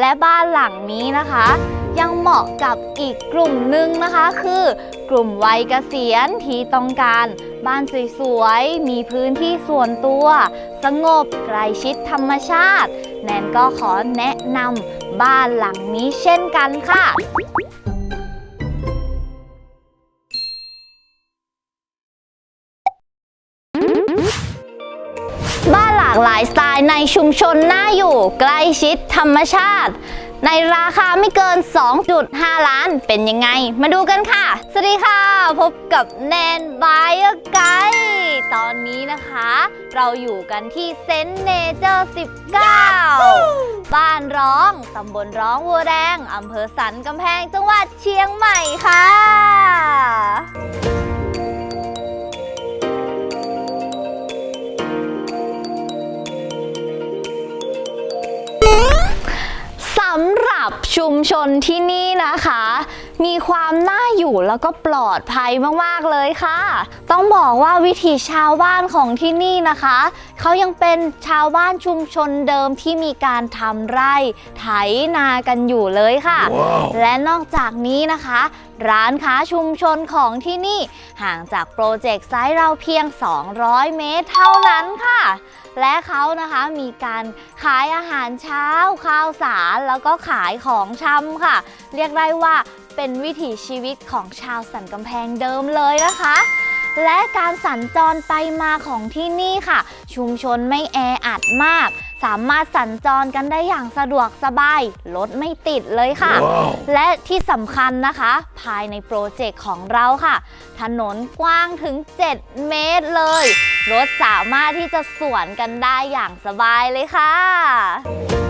และบ้านหลังนี้นะคะ ยังเหมาะกับอีกกลุ่มหนึ่งนะคะ คือกลุ่มวัยเกษียณที่ต้องการบ้านสวยๆ มีพื้นที่ส่วนตัว สงบใกล้ชิดธรรมชาติ แนนก็ขอแนะนำบ้านหลังนี้เช่นกันค่ะานหลากหลายสไตล์ในชุมชนน่าอยู่ใกล้ชิดธรรมชาติ ในราคาไม่เกิน 2.5 ล้านเป็นยังไง มาดูกันค่ะ สวัสดีค่ะ พบกับแนนบายไกด์ตอนนี้นะคะ เราอยู่กันที่เซนเนเจอร์ 19 บ้านร้องตำบลร้องวัวแดงอำเภอสันกำแพงจังหวัดเชียงใหม่ค่ะำหรับชุมชนที่นี่นะคะ มีความน่าอยู่แล้วก็ปลอดภัยมากๆเลยค่ะ ต้องบอกว่าวิถีชาวบ้านของที่นี่นะคะ เขายังเป็นชาวบ้านชุมชนเดิมที่มีการทำไร่ไถนากันอยู่เลยค่ะและนอกจากนี้นะคะ ร้านค้าชุมชนของที่นี่ ห่างจากโปรเจกต์ไซต์เราเพียง 200 เมตรเท่านั้นค่ะ และเขานะคะมีการขายอาหารเช้า ข้าวสาร แล้วก็ขายของชำค่ะ เรียกได้ว่าเป็นวิถีชีวิตของชาวสันกำแพงเดิมเลยนะคะ และการสัญจรไปมาของที่นี่ค่ะ ชุมชนไม่แออัดมาก สามารถสัญจรกันได้อย่างสะดวกสบาย รถไม่ติดเลยค่ะและที่สำคัญนะคะ ภายในโปรเจกต์ของเราค่ะ ถนนกว้างถึง 7 เมตรเลย รถสามารถที่จะสวนกันได้อย่างสบายเลยค่ะ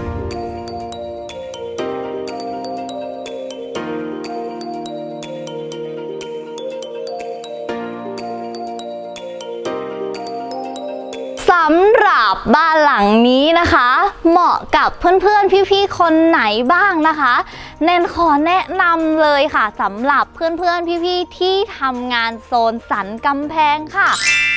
สำหรับบ้านหลังนี้นะคะ เหมาะกับเพื่อนๆพี่ๆคนไหนบ้างนะคะ แนนขอแนะนำเลยค่ะสำหรับเพื่อนๆพี่ๆที่ทำงานโซนสันกำแพงค่ะ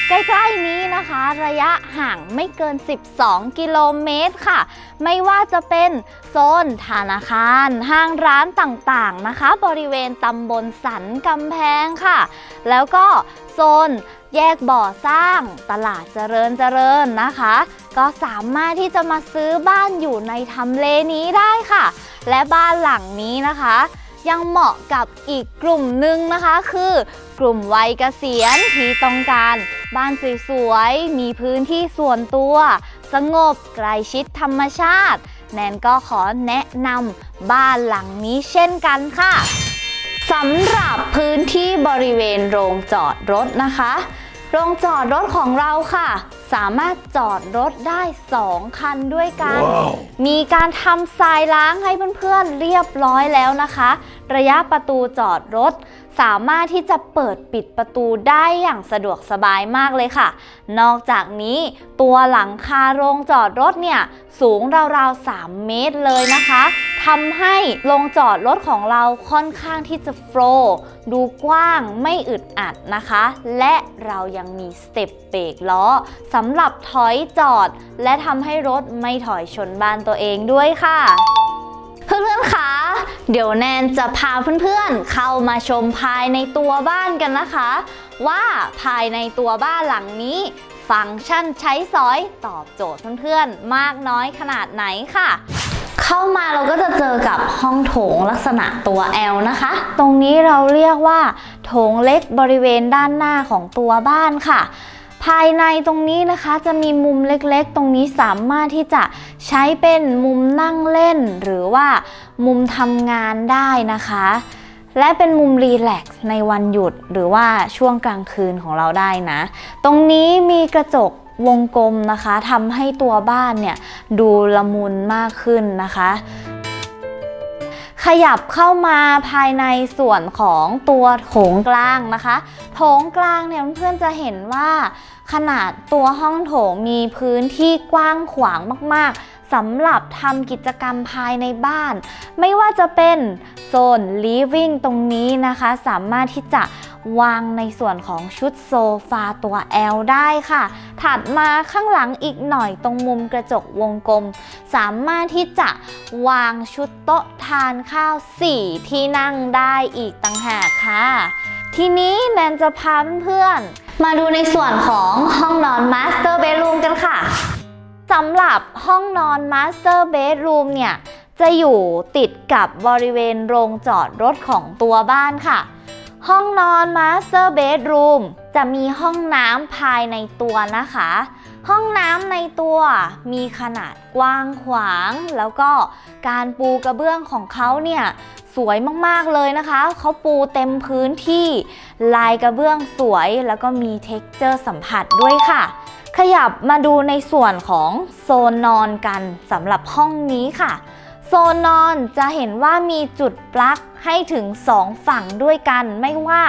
ใกล้ๆนี้นะคะ ระยะห่างไม่เกิน 12 กิโลเมตรค่ะ ไม่ว่าจะเป็นโซนธนาคาร ห้างร้านต่างๆนะคะ บริเวณตำบลสันกำแพงค่ะ แล้วก็โซนแยกบ่อสร้างตลาดเจริญเจริญนะคะ ก็สามารถที่จะมาซื้อบ้านอยู่ในทำเลนี้ได้ค่ะ และบ้านหลังนี้นะคะ ยังเหมาะกับอีกกลุ่มหนึ่งนะคะ คือกลุ่มวัยเกษียณที่ต้องการ บ้านสวยๆ มีพื้นที่ส่วนตัว สงบใกล้ชิดธรรมชาติ แนนก็ขอแนะนำบ้านหลังนี้เช่นกันค่ะสำหรับพื้นที่บริเวณโรงจอดรถนะคะ โรงจอดรถของเราค่ะ สามารถจอดรถได้ 2 คันด้วยกันมีการทำทรายล้างให้เพื่อนๆเรียบร้อยแล้วนะคะ ระยะประตูจอดรถ สามารถที่จะเปิดปิดประตูได้อย่างสะดวกสบายมากเลยค่ะ นอกจากนี้ตัวหลังคาโรงจอดรถเนี่ยสูงราวๆ 3 เมตรเลยนะคะทำให้โรงจอดรถของเราค่อนข้างที่จะโฟล์ดูกว้างไม่อึดอัดนะคะ และเรายังมีสเต็ปเบรกล้อสำหรับถอยจอด และทำให้รถไม่ถอยชนบ้านตัวเองด้วยค่ะ เพื่อนๆ คะ เดี๋ยวแนนจะพาเพื่อนๆ เข้ามาชมภายในตัวบ้านกันนะคะ ว่าภายในตัวบ้านหลังนี้ ฟังก์ชันใช้สอยตอบโจทย์เพื่อนๆ มากน้อยขนาดไหนค่ะ เข้ามาเราก็จะเจอกับห้องโถงลักษณะตัว L นะคะ ตรงนี้เราเรียกว่า โถงเล็กบริเวณด้านหน้าของตัวบ้านค่ะ ภายในตรงนี้นะคะจะมีมุมเล็กๆ ตรงนี้สามารถที่จะใช้เป็นมุมนั่งเล่น หรือว่ามุมทำงานได้นะคะ และเป็นมุมรีแลกซ์ในวันหยุดหรือว่าช่วงกลางคืนของเราได้นะ ตรงนี้มีกระจกวงกลมนะคะทำให้ตัวบ้านเนี่ยดูละมุนมากขึ้นนะคะขยับเข้ามาภายในส่วนของตัวโถงกลางนะคะ โถงกลางเนี่ยเพื่อนๆจะเห็นว่า ขนาดตัวห้องโถงมีพื้นที่กว้างขวางมากๆสำหรับทำกิจกรรมภายในบ้าน ไม่ว่าจะเป็นโซน living ตรงนี้นะคะ สามารถที่จะวางในส่วนของชุดโซฟาตัว L ได้ค่ะ ถัดมาข้างหลังอีกหน่อยตรงมุมกระจกวงกลม สามารถที่จะวางชุดโต๊ะทานข้าว 4 ที่นั่งได้อีกต่างหากค่ะ ทีนี้แนนจะพาเพื่อนๆ มาดูในส่วนของห้องนอน Master Bedroom กันค่ะสำหรับห้องนอน Master Bedroom เนี่ย จะอยู่ติดกับบริเวณโรงจอดรถของตัวบ้านค่ะ ห้องนอน Master Bedroom จะมีห้องน้ำภายในตัวนะคะ ห้องน้ำในตัวมีขนาดกว้างขวาง แล้วก็การปูกระเบื้องของเขาเนี่ย สวยมากๆเลยนะคะ เขาปูเต็มพื้นที่ ลายกระเบื้องสวยแล้วก็มีเท็กเจอร์สัมผัสด้วยค่ะ ขยับมาดูในส่วนของโซนนอนกันสำหรับห้องนี้ค่ะ โซนนอนจะเห็นว่ามีจุดปลั๊กให้ถึง 2 ฝั่งด้วยกัน ไม่ว่า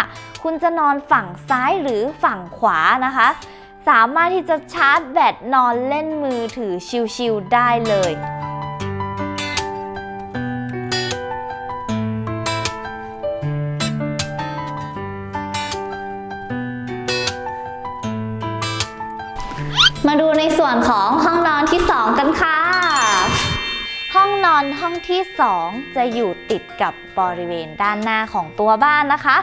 คุณจะนอนฝั่งซ้ายหรือฝั่งขวานะคะ สามารถที่จะชาร์จแบตนอนเล่นมือถือชิลๆได้เลย วนของห้องนอนที่ 2 กันค่ะ ห้องนอนห้องที่ 2 จะอยู่ติดกับบริเวณด้านหน้าของตัวบ้านนะคะ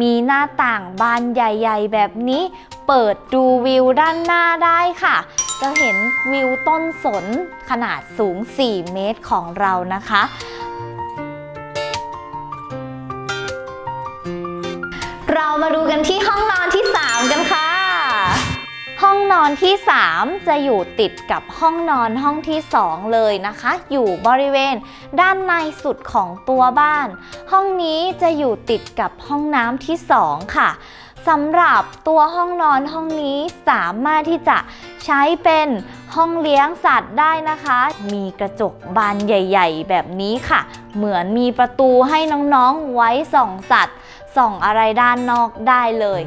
มีหน้าต่างบานใหญ่ ๆ แบบนี้ เปิดดูวิวด้านหน้าได้ค่ะจะเห็นวิวต้นสนขนาดสูง 4 เมตรของเรานะคะ เรามาดูกันที่ห้องนอนที่ 3 กันค่ะ องนอนที่ 3 จะอยู่ติดกับห้องนอนห้องที่ 2 เลยนะคะ อยู่บริเวณด้านในสุดของตัวบ้าน ห้องนี้จะอยู่ติดกับห้องน้ำที่ 2 ค่ะสำหรับตัวห้องนอนห้องนี้สามารถที่จะใช้เป็นห้องเลี้ยงสัตว์ได้นะคะ มีกระจกบานใหญ่ ๆ แบบนี้ค่ะ เหมือนมีประตูให้น้องๆไว้ส่องสัตว์ส่องอะไรด้านนอกได้เลย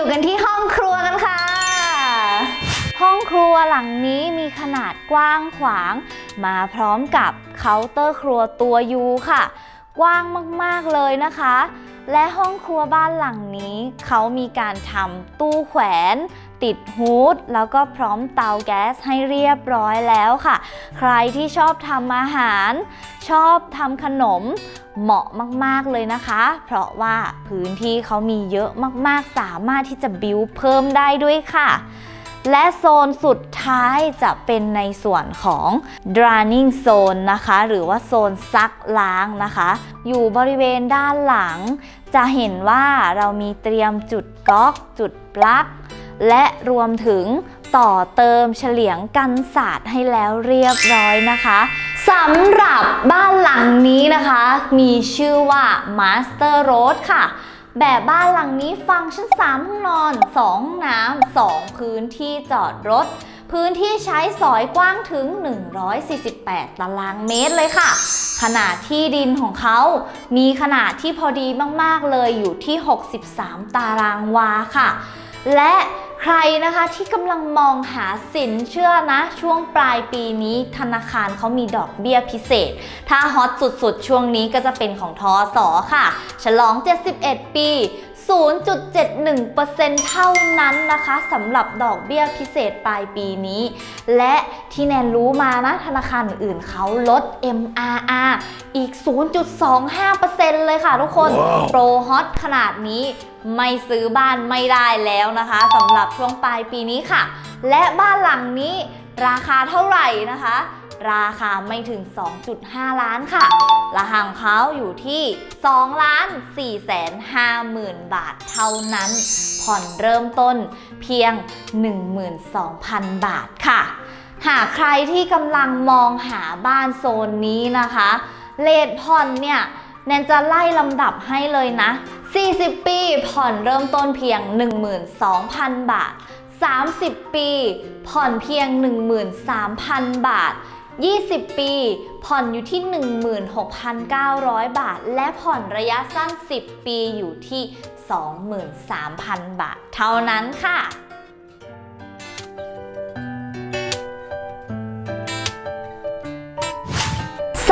อยู่กันที่ห้องครัวกันค่ะ ห้องครัวหลังนี้มีขนาดกว้างขวาง มาพร้อมกับเคาน์เตอร์ครัวตัวยูค่ะ กว้างมากๆเลยนะคะ และห้องครัวบ้านหลังนี้ เขามีการทำตู้แขวน ติดฮูดแล้วก็พร้อมเตาแก๊สให้เรียบร้อยแล้วค่ะ ใครที่ชอบทำอาหาร ชอบทำขนมเหมาะมาก ๆ เลยนะคะ เพราะว่าพื้นที่เขามีเยอะมาก ๆ สามารถที่จะบิวเพิ่มได้ด้วยค่ะ และโซนสุดท้ายจะเป็นในส่วนของ drying zone นะคะ หรือว่าโซนซักล้างนะคะ อยู่บริเวณด้านหลัง จะเห็นว่าเรามีเตรียมจุดก๊อก จุดปลั๊ก และรวมถึงต่อเติมเฉลียงกันศาสตร์ให้แล้วเรียบร้อยนะคะสำหรับบ้านหลังนี้นะคะ มีชื่อว่า Master Road ค่ะ แบบบ้านหลังนี้ฟังก์ชัน3ห้องนอน 2 ห้องน้ำ 2 พื้นที่จอดรถ พื้นที่ใช้สอยกว้างถึง 148 ตารางเมตรเลยค่ะขนาดที่ดินของเขา มีขนาดที่พอดีมาก ๆ เลยอยู่ที่ 63 ตารางวาค่ะ และ ใครนะคะที่กำลังมองหาสินเชื่อนะ ช่วงปลายปีนี้ธนาคารเขามีดอกเบี้ยพิเศษ ถ้าฮอตสุดๆ ช่วงนี้ก็จะเป็นของทอสอค่ะ ฉลอง 71 ปี 0.71%เท่านั้นนะคะสำหรับดอกเบี้ยพิเศษปลายปีนี้ และที่แนนรู้มานะธนาคารอื่นๆเขาลด MRR อีก 0.25%เลยค่ะทุกคนว้าวโปรฮอตขนาดนี้ไม่ซื้อบ้านไม่ได้แล้วนะคะสำหรับช่วงปลายปีนี้ค่ะ และบ้านหลังนี้ราคาเท่าไหร่นะคะ ราคาไม่ถึง 2.5 ล้านค่ะ ราคาของเขาอยู่ที่2ล้าน4แสน5หมื่นบาทเท่านั้น ผ่อนเริ่มต้นเพียง 12,000 บาทค่ะ หากใครที่กำลังมองหาบ้านโซนนี้นะคะ เลทผ่อนเนี่ยแนนจะไล่ลำดับให้เลยนะ 40 ปีผ่อนเริ่มต้นเพียง 12,000 บาท 30 ปี ผ่อนเพียง 13,000 บาท 20 ปี ผ่อนอยู่ที่ 16,900 บาท และผ่อนระยะสั้น 10 ปีอยู่ที่ 23,000 บาท เท่านั้นค่ะ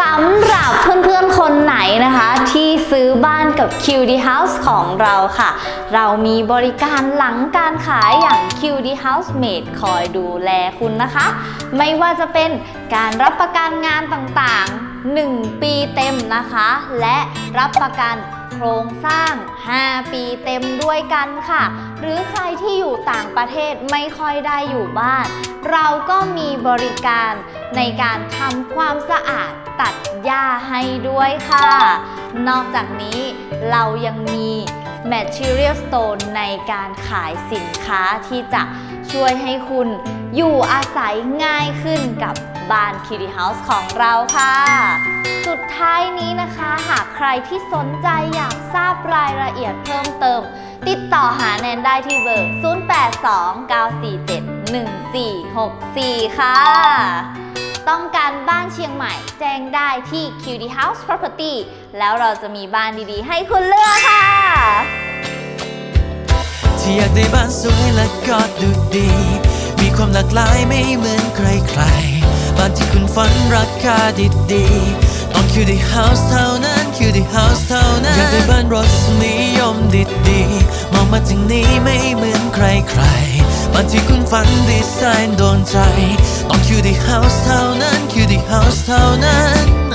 สำหรับเพื่อนๆคนไหนนะคะ ที่ซื้อบ้านกับ QD House ของเราค่ะ เรามีบริการหลังการขายอย่าง QD House Mate คอยดูแลคุณนะคะ ไม่ว่าจะเป็นการรับประกันงานต่างๆ 1 ปีเต็มนะคะ และรับประกันโครงสร้าง 5 ปีเต็มด้วยกันค่ะ หรือใครที่อยู่ต่างประเทศไม่ค่อยได้อยู่บ้าน เราก็มีบริการในการทำความสะอาด ตัดหญ้าให้ด้วยค่ะ นอกจากนี้เรายังมี Material Store ในการขายสินค้าที่จะช่วยให้คุณอยู่อาศัยง่ายขึ้นกับบ้าน Kitty House ของเราค่ะ สุดท้ายนี้นะคะ หากใครที่สนใจอยากทราบรายละเอียดเพิ่มเติม ติดต่อหาแนนได้ที่เบอร์ 0829471464 ค่ะ ต้องการบ้านเชียงใหม่ แจ้งได้ที่ Cutie House Property แล้วเราจะมีบ้านดีๆ ให้คุณเลือกค่ะ ที่อยากได้บ้านสวยและก็ดูดี มีความหลากหลายไม่เหมือนใครๆ บ้านที่คุณฝันราคาดีๆ ต้องคิวดีเฮาส์เท่านั้นคิวดีเฮาส์เท่านั้น อยากได้บ้านรสนิยมดีๆ มองมาทางนี้ไม่เหมือนใครๆ บันที่คุณฝันดีไซน์โดนใจ ต้องคิวดีเฮาส์เท่านั้นคิวดีเฮาส์เท่านั้น